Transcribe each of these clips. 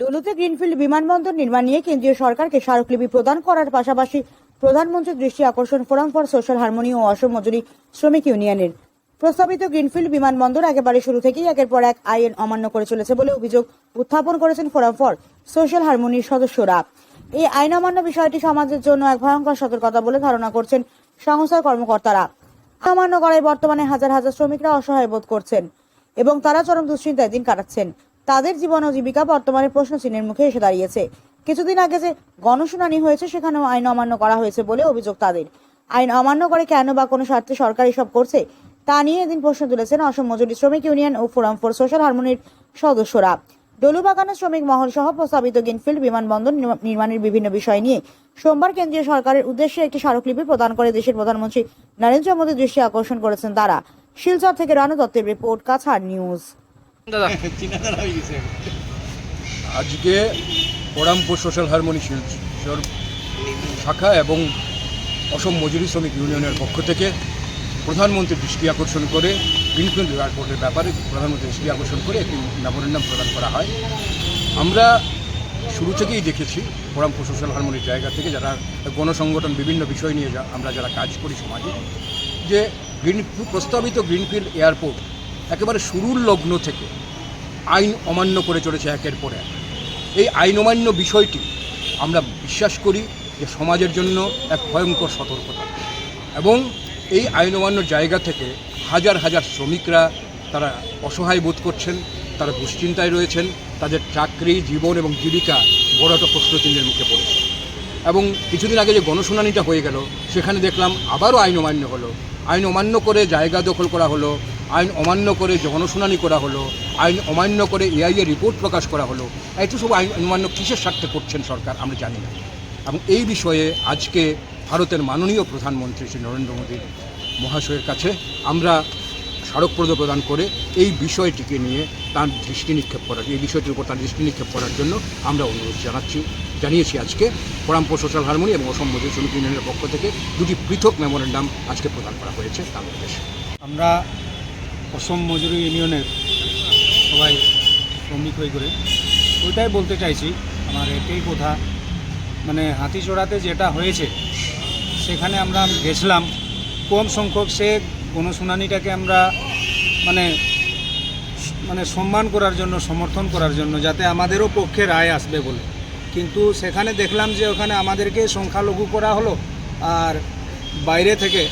ডলুতে greenfield বিমানবন্দর নির্মাণ নিয়ে কেন্দ্রীয় সরকারকে স্মারকলিপি প্রদান করার পাশাপাশি প্রধানমন্ত্রীর দৃষ্টি আকর্ষণ ফোরাম ফর সোশ্যাল হারমোনি ও অসম মজুরি শ্রমিক ইউনিয়নের। প্রস্তাবিত গ্রিনফিল্ড বিমানবন্দর একেবারে শুরু থেকেই একের পর এক আইন অমান্য করে চলেছে বলে অভিযোগ উত্থাপন করেছেন ফোরাম ফর সোশ্যাল হারমোনির সদস্যরা। এই আইন অমান্য বিষয়টি সমাজের জন্য এক ভয়ঙ্কর সতর্কতা বলে ধারণা করছেন সংস্থার কর্মকর্তারা। অমান্য করায় বর্তমানে হাজার হাজার শ্রমিকরা অসহায় বোধ করছেন এবং তারা চরম দুশ্চিন্তায় দিন কাটাচ্ছেন। তাদের জীবন ও জীবিকা বর্তমানে প্রশ্ন চিহ্নের মুখে এসে দাঁড়িয়েছে। কিছুদিন আগে যে গণশুনানি হয়েছে, সেখানেও আইন অমান্য করা হয়েছে বলে অভিযোগ তাদের। আইন অমান্য করে কেন বা কোনো স্বার্থে সরকার এসব করছে, তা নিয়ে এদিন প্রশ্ন তুলেছেন অসম মজুরি শ্রমিক ইউনিয়ন ও ফোরাম ফর সোশ্যাল হারমোনির সদস্যরা। ডলুবাগানের শ্রমিক মহল সহ প্রস্তাবিত গ্রিনফিল্ড বিমানবন্দর নির্মাণের বিভিন্ন বিষয় নিয়ে সোমবার কেন্দ্রীয় সরকারের উদ্দেশ্যে একটি স্মারকলিপি প্রদান করে দেশের প্রধানমন্ত্রী নরেন্দ্র মোদীর দৃষ্টি আকর্ষণ করেছেন তারা। শিলচর থেকে রানু দত্তের রিপোর্ট, কাছাড় নিউজ। আজকে ওরামপুর সোশ্যাল হারমোনি শিলচর শাখা এবং অসম মজুরি শ্রমিক ইউনিয়নের পক্ষ থেকে প্রধানমন্ত্রীর দৃষ্টি আকর্ষণ করে গ্রিনফিল্ড এয়ারপোর্টের ব্যাপারে প্রধানমন্ত্রীর দৃষ্টি আকর্ষণ করে একটি মেমোরেন্ডাম প্রদান করা হয়। আমরা শুরু থেকেই দেখেছি ওরামপুর সোশ্যাল হারমোনির জায়গা থেকে যারা গণসংগঠন বিভিন্ন বিষয় নিয়ে আমরা যারা কাজ করি সমাজে, যে গ্রিন প্রস্তাবিত গ্রিনফিল্ড এয়ারপোর্ট একেবারে শুরুর লগ্ন থেকে আইন অমান্য করে চলেছে একের পর এক। এই আইন অমান্য বিষয়টি আমরা বিশ্বাস করি যে সমাজের জন্য এক ভয়ঙ্কর সতর্কতা। এবং এই আইন অমান্য জায়গা থেকে হাজার হাজার শ্রমিকরা তারা অসহায় বোধ করছেন, তারা দুশ্চিন্তায় রয়েছেন, তাদের চাকরি, জীবন এবং জীবিকা বড় একটা প্রশ্নচিহ্নের মুখে পড়েছে। এবং কিছুদিন আগে যে গণশুনানিটা হয়ে গেল, সেখানে দেখলাম আবারও আইন অমান্য হলো। আইন অমান্য করে জায়গা দখল করা হলো আইন অমান্য করে গণশুনানি করা হলো, আইন অমান্য করে এআইএ রিপোর্ট প্রকাশ করা হলো, এত সব আইন অমান্য কিসের স্বার্থে করছেন সরকার আমরা জানি না। এবং এই বিষয়ে আজকে ভারতের মাননীয় প্রধানমন্ত্রী শ্রী নরেন্দ্র মোদী মহাশয়ের কাছে আমরা স্মারকপ্রদ প্রদান করে এই বিষয়টিকে নিয়ে তার দৃষ্টি নিক্ষেপ করার, এই বিষয়টির উপর তার দৃষ্টি নিক্ষেপ করার জন্য আমরা অনুরোধ জানাচ্ছি, জানিয়েছি আজকে পরামপুর সোশ্যাল হারমোনি এবং অসম মজুরি শ্রমিক ইউনিয়নের পক্ষ থেকে দুটি পৃথক মেমোরেন্ডাম আজকে প্রদান করা হয়েছে বাংলাদেশে আমরা অসম মজুরি ইউনিয়নের সবাই শ্রমিক হয়ে করে, ওইটাই বলতে চাইছি, আমার এটাই কথা। মানে হাতিচড়াতে যেটা হয়েছে, সেখানে আমরা গেছিলাম, কম সংখ্যক সে গণশুনানিটাকে আমরা মানে মানে সম্মান করার জন্য, সমর্থন করার জন্য, যাতে আমাদেরও পক্ষে রায় আসবে বলে। কিন্তু সেখানে দেখলাম যে ওখানে আমাদেরকে সংখ্যালঘু করা হলো, আর বাইরে থেকে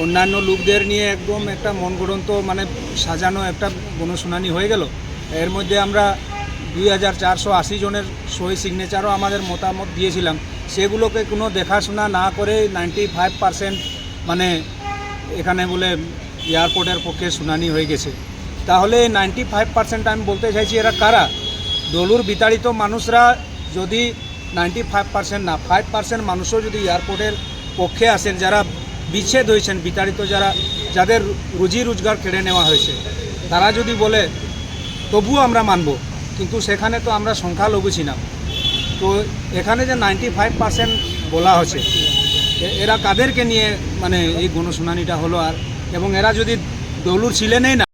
অন্যান্য লোকদের নিয়ে একদম একটা মনগড়ন্ত মানে সাজানো একটা গণশুনানি হয়ে গেল। এর মধ্যে আমরা দুই হাজার চারশো আশি জনের সই সিগনেচারও আমাদের মতামত দিয়েছিলাম। সেগুলোকে কোনো দেখাশোনা না করে নাইনটি ফাইভ পারসেন্ট মানে এখানে বলে এয়ারপোর্টের পক্ষে শুনানি হয়ে গেছে। তাহলে নাইনটি ফাইভ পার্সেন্ট আমি বলতে চাইছি এরা কারা? দলুর বিতাড়িত মানুষরা যদি নাইনটি ফাইভ পার্সেন্ট না ফাইভ পার্সেন্ট মানুষও যদি এয়ারপোর্টের পক্ষে আসেন, যারা বিচ্ছেদ হয়েছেন, বিতাড়িত যারা, যাদের রুজি রোজগার কেড়ে নেওয়া হয়েছে, তারা যদি বলে, তবুও আমরা মানব। কিন্তু সেখানে তো আমরা সংখ্যালঘু ছিলাম। তো এখানে যে নাইনটি ফাইভ পার্সেন্ট বলা হচ্ছে এরা কাদেরকে নিয়ে মানে এই গণশুনানিটা হলো আর, এবং এরা যদি দলুর ছিলেনই না